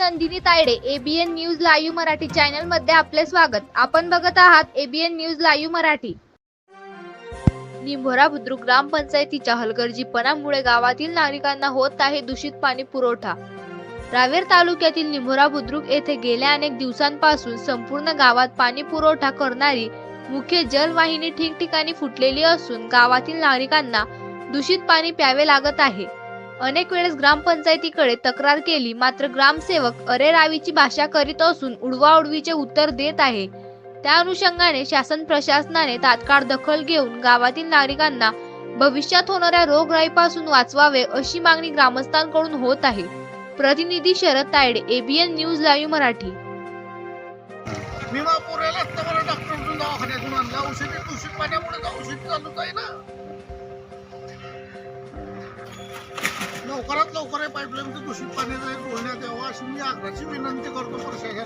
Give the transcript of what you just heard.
Nandini Tayde ABN news live Marathi चॅनलमध्ये आपले स्वागत. आपण बघत आहात ABN news live Marathi. Nimbhora Budruk ग्रामपंचायतीच्या हलगर्जीपणामुळे गावातील नागरिकांना होत आहे दूषित पाणी पुरवठा. रावेर तालुक्यातील निंभोरा बुद्रुक येथे गेल्या अनेक दिवसांपासून संपूर्ण गावात पाणी पुरवठा करणारी मुख्य जलवाहिनी ठिकठिकाणी फुटलेली असून गावातील नागरिकांना दूषित पाणी प्यावे लागत आहे. अनेक वेळेस ग्रामपंचायतीकडे तक्रार केली मात्र ग्रामसेवक अरेरावीची भाषा करीत असून उडवाउडवीचे उत्तर देत आहे. त्या अनुषंगाने शासन प्रशासनाने तात्काळ दखल घेऊन गावातील नागरिकांना भविष्यात होणाऱ्या रोगराईपासून वाचवावे अशी मागणी ग्रामस्थांकडून होत आहे. प्रतिनिधी Sharad Tayde ABN news live Marathi. मी औषधी दूषित पाण्यामुळे औषध चालू आहे ना. लवकरात लवकर हे पाईपलाईनचं दूषित पाणी जर तोडण्यात यावं अशी मी आग्रहाची विनंती करतो प्रशासनाला.